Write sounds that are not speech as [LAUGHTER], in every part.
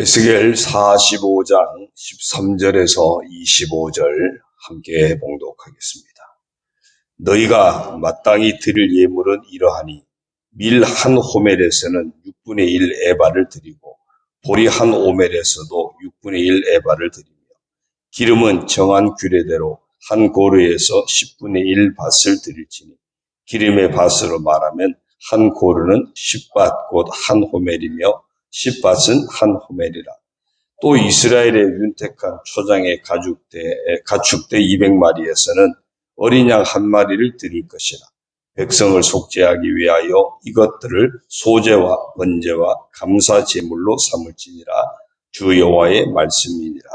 에스겔 45장 13절에서 25절 함께 봉독하겠습니다. 너희가 마땅히 드릴 예물은 이러하니 밀 한 호멜에서는 6분의 1 에바를 드리고 보리 한 오멜에서도 6분의 1 에바를 드리며 기름은 정한 규례대로 한 고르에서 10분의 1 밭을 드릴지니 기름의 밭으로 말하면 한 고르는 10밭 곧 한 호멜이며 10밭은 한 호멜이라. 또 이스라엘의 윤택한 초장의 가축대, 가축대 200마리에서는 어린 양 한 마리를 드릴 것이라. 백성을 속죄하기 위하여 이것들을 소제와 번제와 감사 제물로 삼을지니라 주 여호와의 말씀이니라.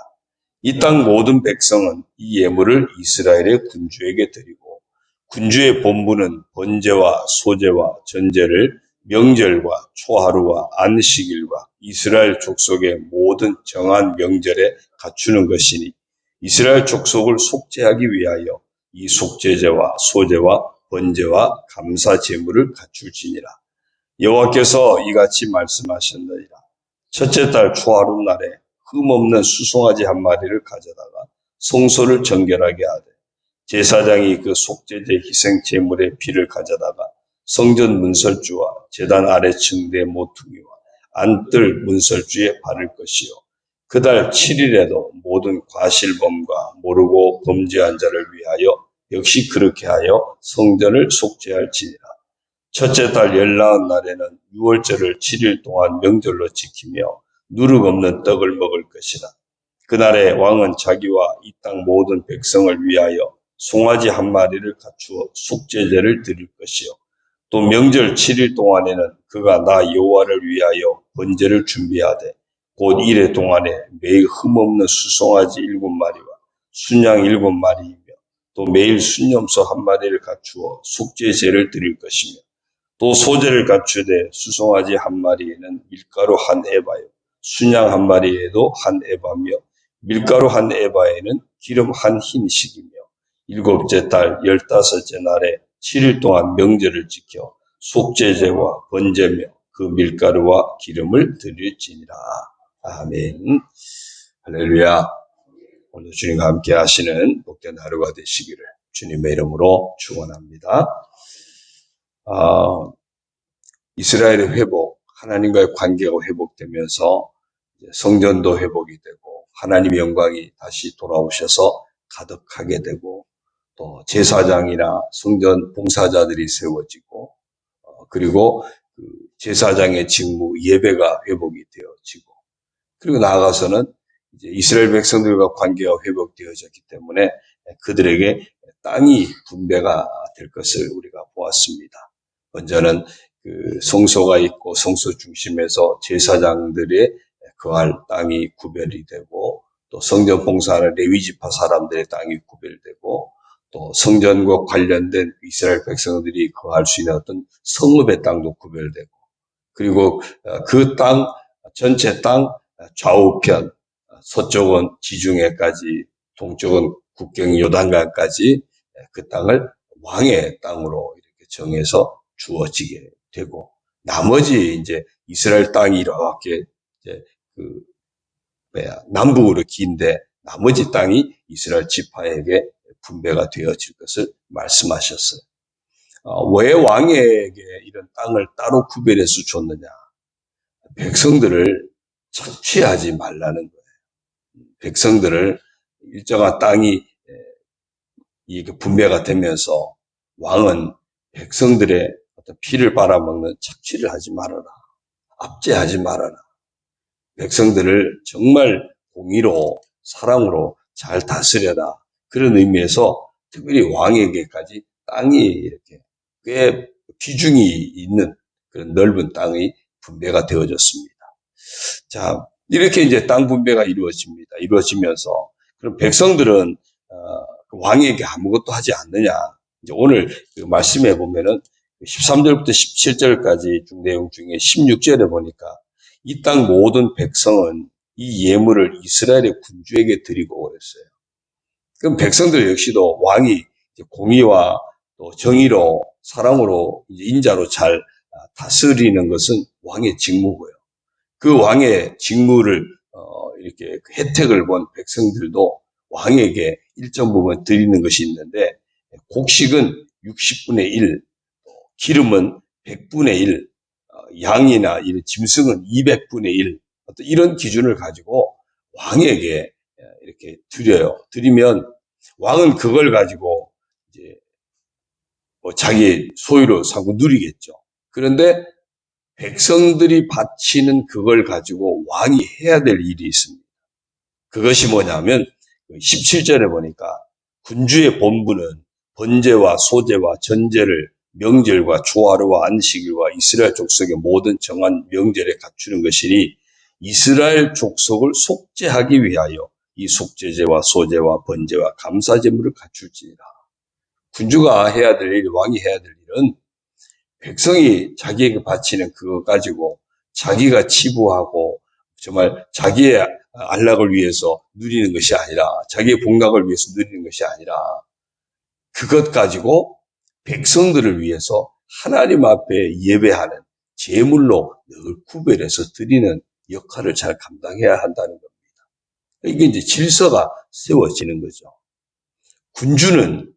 이 땅 모든 백성은 이 예물을 이스라엘의 군주에게 드리고 군주의 본부는 번제와 소제와 전제를 명절과 초하루와 안식일과 이스라엘 족속의 모든 정한 명절에 갖추는 것이니 이스라엘 족속을 속죄하기 위하여 이 속죄제와 소제와 번제와 감사 제물을 갖출지니라. 여호와께서 이같이 말씀하셨느니라. 첫째 달 초하루 날에 흠없는 수송아지 한 마리를 가져다가 성소를 정결하게 하되 제사장이 그 속죄제 희생 제물의 피를 가져다가 성전 문설주와 제단 아래 층대 모퉁이와 안뜰 문설주에 바를 것이요. 그달 7일에도 모든 과실범과 모르고 범죄한 자를 위하여 역시 그렇게 하여 성전을 속죄할지니라. 첫째 달 열나은 날에는 6월절을 7일 동안 명절로 지키며 누룩 없는 떡을 먹을 것이다. 그날에 왕은 자기와 이 땅 모든 백성을 위하여 송아지 한 마리를 갖추어 속죄제를 드릴 것이요. 또 명절 7일 동안에는 그가 나 여호와를 위하여 번제를 준비하되 곧 이래 동안에 매일 흠없는 수송아지 일곱 마리와 순양 일곱 마리이며 또 매일 순념소 한 마리를 갖추어 속죄제를 드릴 것이며 또 소제를 갖추되 수송아지 한 마리에는 밀가루 한 에바요 순양 한 마리에도 한 에바며 밀가루 한 에바에는 기름 한 흰식이며 일곱째 달 열다섯째 날에 7일 동안 명절을 지켜 속죄제와 번제며 그 밀가루와 기름을 드릴지니라. 아멘. 할렐루야. 오늘 주님과 함께 하시는 복된 하루가 되시기를 주님의 이름으로 축원합니다. 아, 이스라엘의 회복, 하나님과의 관계가 회복되면서 성전도 회복이 되고 하나님의 영광이 다시 돌아오셔서 가득하게 되고 또 제사장이나 성전 봉사자들이 세워지고 어, 그리고 그 제사장의 직무 예배가 회복이 되어지고 그리고 나아가서는 이제 이스라엘 백성들과 관계가 회복되어졌기 때문에 그들에게 땅이 분배가 될 것을 우리가 보았습니다. 먼저는 그 성소가 있고 성소 중심에서 제사장들의 거할 땅이 구별이 되고 또 성전 봉사하는 레위지파 사람들의 땅이 구별되고 또 성전과 관련된 이스라엘 백성들이 거할 수 있는 어떤 성읍의 땅도 구별되고 그리고 어, 그땅 전체 땅 좌우편 서쪽은 지중해까지 동쪽은 국경 요단강까지 그 땅을 왕의 땅으로 이렇게 정해서 주어지게 되고 나머지 이제 이스라엘 땅이 이렇게 이제 그 뭐야 남북으로 긴데 나머지 땅이 이스라엘 지파에게 분배가 되어질 것을 말씀하셨어요. 어, 왜 왕에게 이런 땅을 따로 구별해서 줬느냐? 백성들을 착취하지 말라는 거예요. 백성들을 일정한 땅이 이게 분배가 되면서 왕은 백성들의 어떤 피를 빨아먹는 착취를 하지 말아라. 압제하지 말아라. 백성들을 정말 공의로 사랑으로 잘 다스려라. 그런 의미에서 특별히 왕에게까지 땅이 이렇게 꽤 비중이 있는 그런 넓은 땅이 분배가 되어졌습니다. 자, 이렇게 이제 땅 분배가 이루어집니다. 이루어지면서 그럼 백성들은 어, 그 왕에게 아무것도 하지 않느냐? 이제 오늘 그 말씀해 보면은 13절부터 17절까지 중 내용 중에 16절에 보니까 이 땅 모든 백성은 이 예물을 이스라엘의 군주에게 드리고 그랬어요. 그럼 백성들 역시도 왕이 공의와 또 정의로 사랑으로 인자로 잘 다스리는 것은 왕의 직무고요. 그 왕의 직무를 어, 이렇게 그 혜택을 본 백성들도 왕에게 일정 부분 드리는 것이 있는데 곡식은 60분의 1, 기름은 100분의 1, 어, 양이나 이런 짐승은 200분의 1, 어떤 이런 기준을 가지고 왕에게 이렇게 드려요. 드리면 왕은 그걸 가지고 이제 뭐 자기 소유로 삼고 누리겠죠. 그런데 백성들이 바치는 그걸 가지고 왕이 해야 될 일이 있습니다. 그것이 뭐냐면 17절에 보니까 군주의 본부는 번제와 소제와 전제를 명절과 조하루와 안식일과 이스라엘 족속의 모든 정한 명절에 갖추는 것이니 이스라엘 족속을 속죄하기 위하여 이 속죄제와 소제와 번제와 감사제물을 갖출지니라. 군주가 해야 될 일, 왕이 해야 될 일은 백성이 자기에게 바치는 그거 가지고 자기가 치부하고 정말 자기의 안락을 위해서 누리는 것이 아니라 자기의 복락을 위해서 누리는 것이 아니라 그것 가지고 백성들을 위해서 하나님 앞에 예배하는 제물로 늘 구별해서 드리는 역할을 잘 감당해야 한다는 겁니다. 이게 이제 질서가 세워지는 거죠. 군주는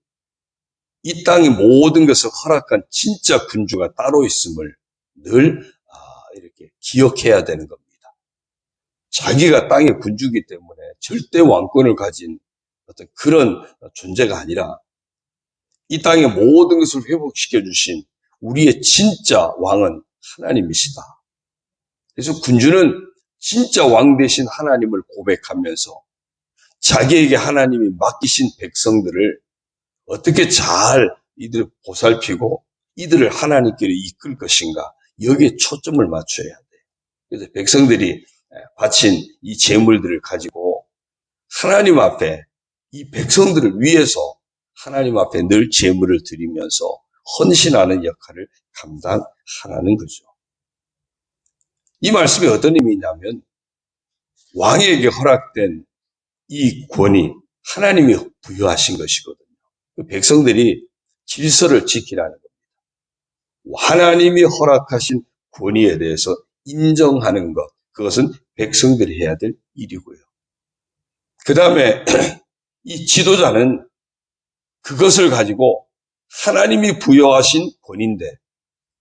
이 땅의 모든 것을 허락한 진짜 군주가 따로 있음을 늘 아, 이렇게 기억해야 되는 겁니다. 자기가 땅의 군주이기 때문에 절대 왕권을 가진 어떤 그런 존재가 아니라 이 땅의 모든 것을 회복시켜 주신 우리의 진짜 왕은 하나님이시다. 그래서 군주는 진짜 왕 되신 하나님을 고백하면서 자기에게 하나님이 맡기신 백성들을 어떻게 잘 이들을 보살피고 이들을 하나님께로 이끌 것인가 여기에 초점을 맞춰야 돼. 그래서 백성들이 바친 이 재물들을 가지고 하나님 앞에 이 백성들을 위해서 하나님 앞에 늘 재물을 드리면서 헌신하는 역할을 감당하라는 거죠. 이 말씀이 어떤 의미냐면 왕에게 허락된 이 권위 하나님이 부여하신 것이거든요. 그 백성들이 질서를 지키라는 겁니다. 하나님이 허락하신 권위에 대해서 인정하는 것, 그것은 백성들이 해야 될 일이고요. 그 다음에 [CLEARS THROAT] 이 지도자는 그것을 가지고 하나님이 부여하신 권인데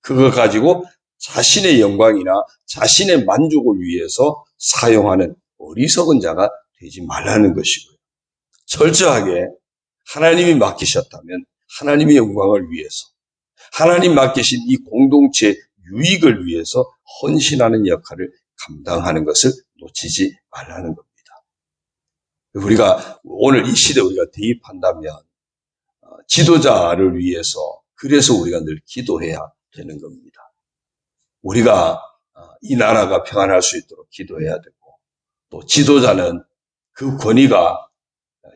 그거 가지고 자신의 영광이나 자신의 만족을 위해서 사용하는 어리석은 자가 되지 말라는 것이고요. 철저하게 하나님이 맡기셨다면 하나님의 영광을 위해서 하나님 맡기신 이 공동체 유익을 위해서 헌신하는 역할을 감당하는 것을 놓치지 말라는 겁니다. 우리가 오늘 이 시대에 우리가 대입한다면 어, 지도자를 위해서 그래서 우리가 늘 기도해야 되는 겁니다. 우리가 어, 이 나라가 평안할 수 있도록 기도해야 되고 또 지도자는 그 권위가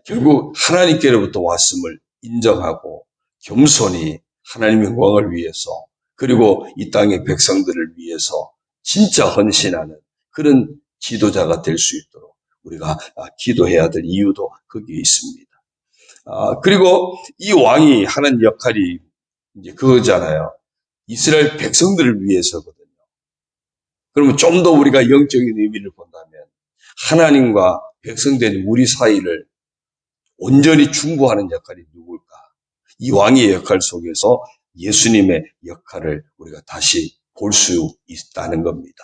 결국 하나님께로부터 왔음을 인정하고 겸손히 하나님의 영광을 위해서 그리고 이 땅의 백성들을 위해서 진짜 헌신하는 그런 지도자가 될 수 있도록 우리가 아, 기도해야 될 이유도 거기에 있습니다. 아, 그리고 이 왕이 하는 역할이 이제 그거잖아요. 이스라엘 백성들을 위해서거든요. 그러면 좀 더 우리가 영적인 의미를 본다면 하나님과 백성된 우리 사이를 온전히 중보하는 역할이 누굴까? 이 왕의 역할 속에서 예수님의 역할을 우리가 다시 볼 수 있다는 겁니다.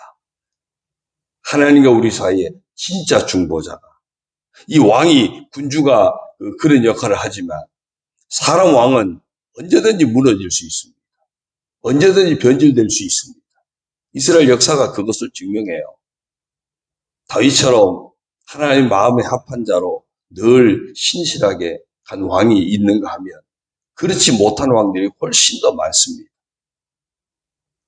하나님과 우리 사이에 진짜 중보자가 이 왕이 군주가 그 그런 역할을 하지만 사람 왕은 언제든지 무너질 수 있습니다. 언제든지 변질될 수 있습니다. 이스라엘 역사가 그것을 증명해요. 다윗처럼 하나님 마음에 합한 자로 늘 신실하게 간 왕이 있는가 하면 그렇지 못한 왕들이 훨씬 더 많습니다.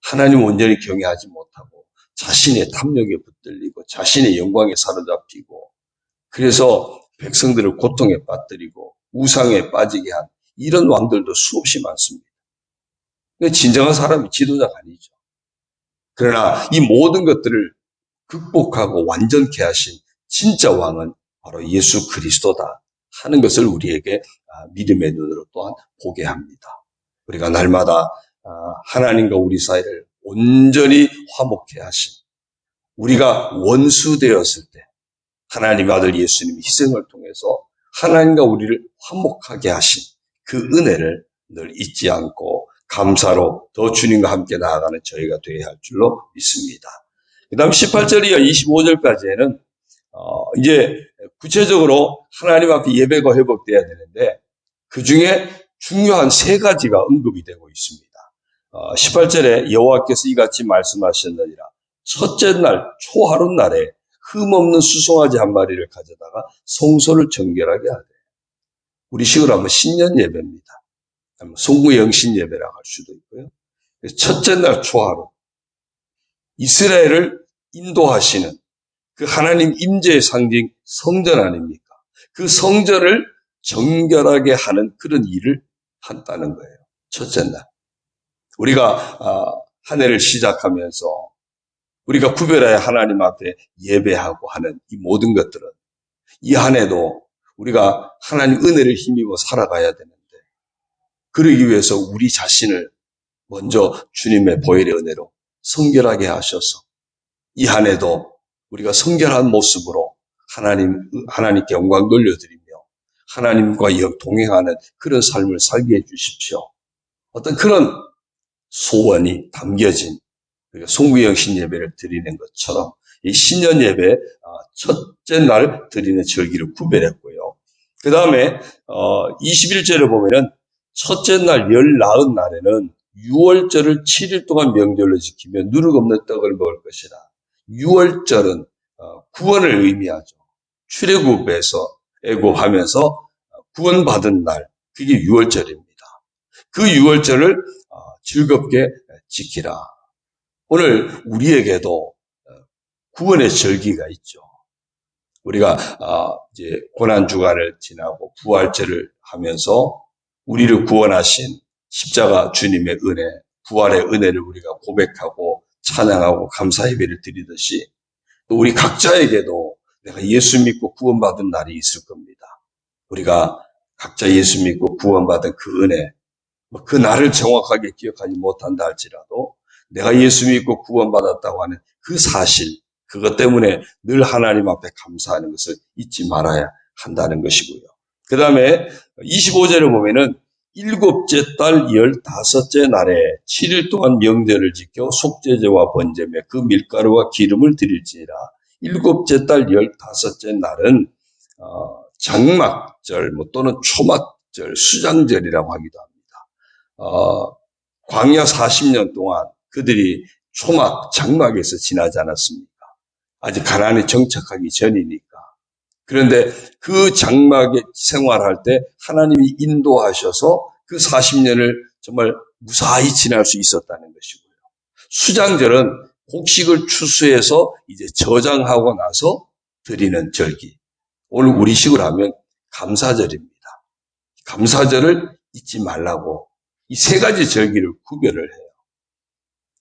하나님 온전히 경외하지 못하고 자신의 탐욕에 붙들리고 자신의 영광에 사로잡히고 그래서 백성들을 고통에 빠뜨리고 우상에 빠지게 한 이런 왕들도 수없이 많습니다. 진정한 사람이 지도자가 아니죠. 그러나 이 모든 것들을 극복하고 완전케 하신 진짜 왕은 바로 예수 그리스도다 하는 것을 우리에게 아, 믿음의 눈으로 또한 보게 합니다. 우리가 날마다 아, 하나님과 우리 사이를 온전히 화목케 하신 우리가 원수 되었을 때 하나님 아들 예수님의 희생을 통해서 하나님과 우리를 화목하게 하신 그 은혜를 늘 잊지 않고 감사로 더 주님과 함께 나아가는 저희가 되어야 할 줄로 믿습니다. 그 다음 18절 이어 25절까지에는 어, 이제 구체적으로 하나님 앞에 예배가 회복돼야 되는데 그 중에 중요한 세 가지가 언급이 되고 있습니다. 어, 18절에 여호와께서 이같이 말씀하셨느니라. 첫째 날 초하루 날에 흠없는 수송아지 한 마리를 가져다가 성소를 정결하게 하되 우리 식으로 하면 신년 예배입니다. 송구 영신 예배라고 할 수도 있고요. 첫째 날 초하루 이스라엘을 인도하시는 그 하나님 임재의 상징 성전 아닙니까? 그 성전을 정결하게 하는 그런 일을 한다는 거예요. 첫째 날. 우리가 아, 한 해를 시작하면서 우리가 구별하여 하나님 앞에 예배하고 하는 이 모든 것들은 이 한 해도 우리가 하나님 은혜를 힘입어 살아가야 되는데 그러기 위해서 우리 자신을 먼저 주님의 보혈의 은혜로 성결하게 하셔서 이 한 해도 우리가 성결한 모습으로 하나님, 하나님께 영광 돌려드리며 하나님과 동행하는 그런 삶을 살게 해 주십시오. 어떤 그런 소원이 담겨진 송구영 신 예배를 드리는 것처럼 이 신년 예배 아, 첫째 날 드리는 절기를 구별했고요. 그 다음에 21절을 어, 보면은 첫째 날 열 나은 날에는 6월절을 7일 동안 명절로 지키며 누룩 없는 떡을 먹을 것이다. 6월절은 어, 구원을 의미하죠. 출애굽에서 애굽하면서 구원받은 날, 그게 6월절입니다. 그 6월절을 어, 즐겁게 지키라. 오늘 우리에게도 어, 구원의 절기가 있죠. 우리가 이제 고난 주간을 지나고 부활절을 하면서 우리를 구원하신 십자가 주님의 은혜, 부활의 은혜를 우리가 고백하고 찬양하고 감사 예배를 드리듯이 또 우리 각자에게도 내가 예수 믿고 구원받은 날이 있을 겁니다. 우리가 각자 예수 믿고 구원받은 그 은혜, 뭐그 날을 정확하게 기억하지 못한다 할지라도 내가 예수 믿고 구원받았다고 하는 그 사실, 그것 때문에 늘 하나님 앞에 감사하는 것을 잊지 말아야 한다는 것이고요. 그 다음에 25절을 보면은 일곱째 달 열다섯째 날에 7일 동안 명절을 지켜 속죄제와 번제며 그 밀가루와 기름을 드릴지니라. 일곱째 달 열다섯째 날은 어, 장막절 뭐 또는 초막절, 수장절이라고 하기도 합니다. 어, 광야 40년 동안 그들이 초막, 장막에서 지나지 않았습니까? 아직 가난에 정착하기 전이니까. 그런데 그 장막에 생활할 때 하나님이 인도하셔서 그 40년을 정말 무사히 지날 수 있었다는 것이고요. 수장절은 곡식을 추수해서 이제 저장하고 나서 드리는 절기. 오늘 우리식으로 하면 감사절입니다. 감사절을 잊지 말라고 이 세 가지 절기를 구별을 해요.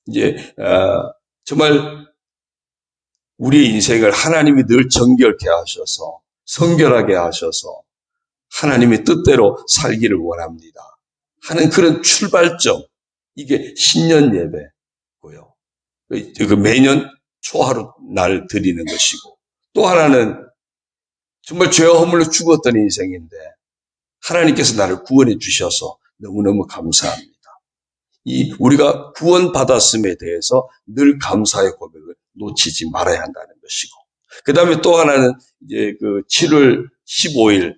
이제 어, 정말 우리의 인생을 하나님이 늘 정결케 하셔서 성결하게 하셔서 하나님의 뜻대로 살기를 원합니다. 하는 그런 출발점, 이게 신년 예배고요. 그 매년 초하루 날 드리는 것이고 또 하나는 정말 죄와 허물로 죽었던 인생인데 하나님께서 나를 구원해 주셔서 너무너무 감사합니다. 이 우리가 구원받았음에 대해서 늘 감사의 고백을 놓치지 말아야 한다는 것이고 그 다음에 또 하나는 이제 그 7월 15일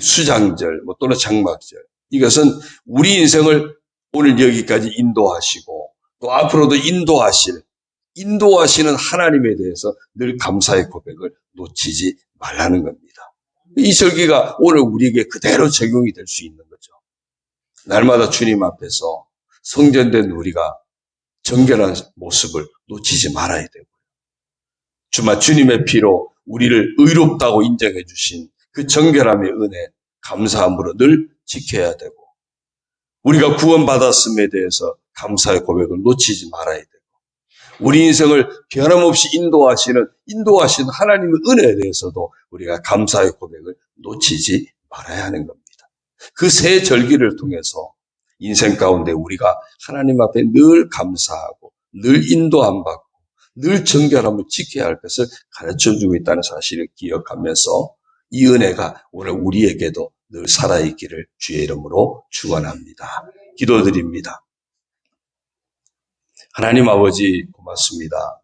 수장절 뭐 또는 장막절 이것은 우리 인생을 오늘 여기까지 인도하시고 또 앞으로도 인도하실 인도하시는 하나님에 대해서 늘 감사의 고백을 놓치지 말라는 겁니다. 이 절기가 오늘 우리에게 그대로 적용이 될 수 있는 거죠. 날마다 주님 앞에서 성전된 우리가 정결한 모습을 놓치지 말아야 되고요. 주마 주님의 피로 우리를 의롭다고 인정해 주신 그 정결함의 은혜, 감사함으로 늘 지켜야 되고, 우리가 구원받았음에 대해서 감사의 고백을 놓치지 말아야 되고, 우리 인생을 변함없이 인도하시는, 인도하신 하나님의 은혜에 대해서도 우리가 감사의 고백을 놓치지 말아야 하는 겁니다. 그 세 절기를 통해서 인생 가운데 우리가 하나님 앞에 늘 감사하고, 늘 인도함 받고, 늘 정결함을 지켜야 할 것을 가르쳐 주고 있다는 사실을 기억하면서 이 은혜가 오늘 우리에게도 늘 살아있기를 주의 이름으로 축원합니다. 기도드립니다. 하나님 아버지 고맙습니다.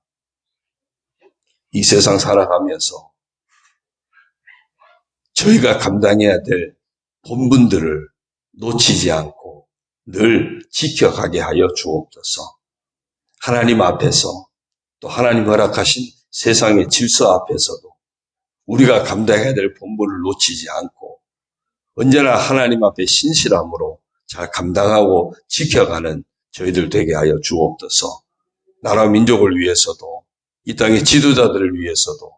이 세상 살아가면서 저희가 감당해야 될 본분들을 놓치지 않고 늘 지켜가게 하여 주옵소서. 하나님 앞에서 또 하나님 허락하신 세상의 질서 앞에서도 우리가 감당해야 될 본분을 놓치지 않고 언제나 하나님 앞에 신실함으로 잘 감당하고 지켜가는 저희들 되게 하여 주옵소서. 나라 민족을 위해서도 이 땅의 지도자들을 위해서도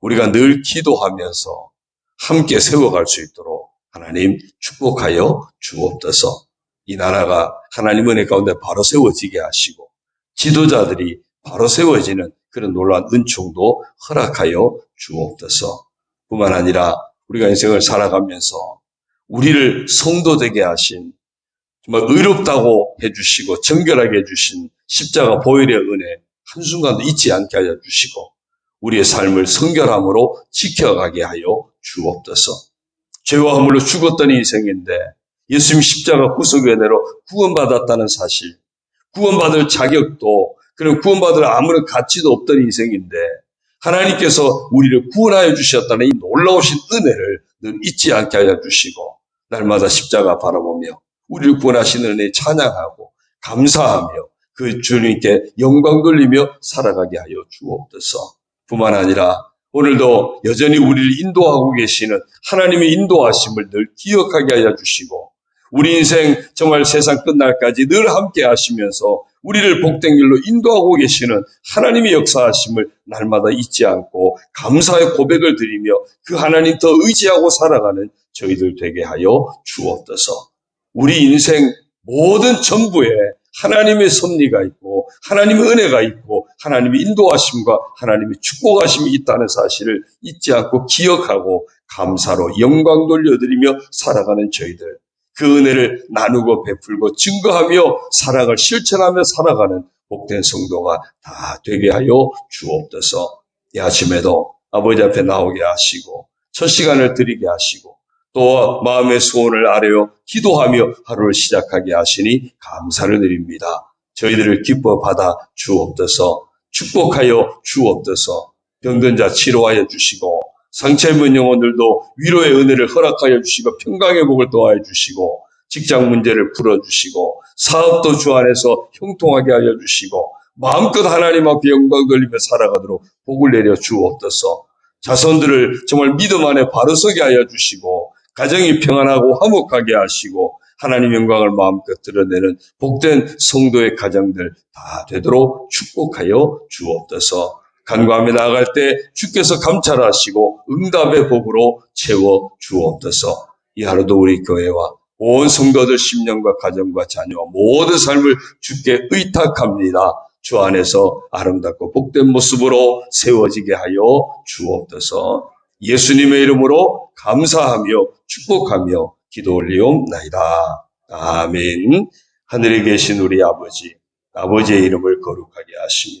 우리가 늘 기도하면서 함께 세워갈 수 있도록 하나님 축복하여 주옵소서. 이 나라가 하나님 은혜 가운데 바로 세워지게 하시고 지도자들이 바로 세워지는 그런 놀라운 은총도 허락하여 주옵소서. 뿐만 아니라 우리가 인생을 살아가면서 우리를 성도 되게 하신 정말 의롭다고 해주시고 정결하게 해주신 십자가 보혈의 은혜 한순간도 잊지 않게 하여 주시고 우리의 삶을 성결함으로 지켜가게 하여 주옵소서. 죄와 허물로 죽었던 인생인데 예수님 십자가 구속의 은혜로 구원받았다는 사실, 구원받을 자격도 그리고 구원받을 아무런 가치도 없던 인생인데 하나님께서 우리를 구원하여 주셨다는 이 놀라우신 은혜를 늘 잊지 않게 하여 주시고 날마다 십자가 바라보며 우리를 구원하신 은혜 찬양하고 감사하며 그 주님께 영광 돌리며 살아가게 하여 주옵소서. 뿐만 아니라 오늘도 여전히 우리를 인도하고 계시는 하나님의 인도하심을 늘 기억하게 하여 주시고 우리 인생 정말 세상 끝날까지 늘 함께 하시면서 우리를 복된 길로 인도하고 계시는 하나님의 역사하심을 날마다 잊지 않고 감사의 고백을 드리며 그 하나님 더 의지하고 살아가는 저희들 되게 하여 주옵소서. 우리 인생 모든 전부에 하나님의 섭리가 있고 하나님의 은혜가 있고 하나님의 인도하심과 하나님의 축복하심이 있다는 사실을 잊지 않고 기억하고 감사로 영광 돌려드리며 살아가는 저희들 그 은혜를 나누고 베풀고 증거하며 살아갈 실천하며 살아가는 복된 성도가 다 되게 하여 주옵소서. 이 아침에도 아버지 앞에 나오게 하시고 첫 시간을 드리게 하시고 또 마음의 소원을 아뢰어 기도하며 하루를 시작하게 하시니 감사를 드립니다. 저희들을 기뻐 받아 주옵소서 축복하여 주옵소서 병든 자 치료하여 주시고 상처 입은 영혼들도 위로의 은혜를 허락하여 주시고 평강의 복을 도하여 주시고 직장 문제를 풀어주시고 사업도 주 안에서 형통하게 하여 주시고 마음껏 하나님 앞에 영광 돌리며 살아가도록 복을 내려 주옵소서 자손들을 정말 믿음 안에 바로 서게 하여 주시고 가정이 평안하고 화목하게 하시고 하나님 영광을 마음껏 드러내는 복된 성도의 가정들 다 되도록 축복하여 주옵소서. 간과하며 나아갈 때 주께서 감찰하시고 응답의 복으로 채워 주옵소서. 이 하루도 우리 교회와 온 성도들 심령과 가정과 자녀와 모든 삶을 주께 의탁합니다. 주 안에서 아름답고 복된 모습으로 세워지게 하여 주옵소서. 예수님의 이름으로 감사하며 축복하며 기도 올리옵나이다. 아멘. 하늘에 계신 우리 아버지, 아버지의 이름을 거룩하게 하시며,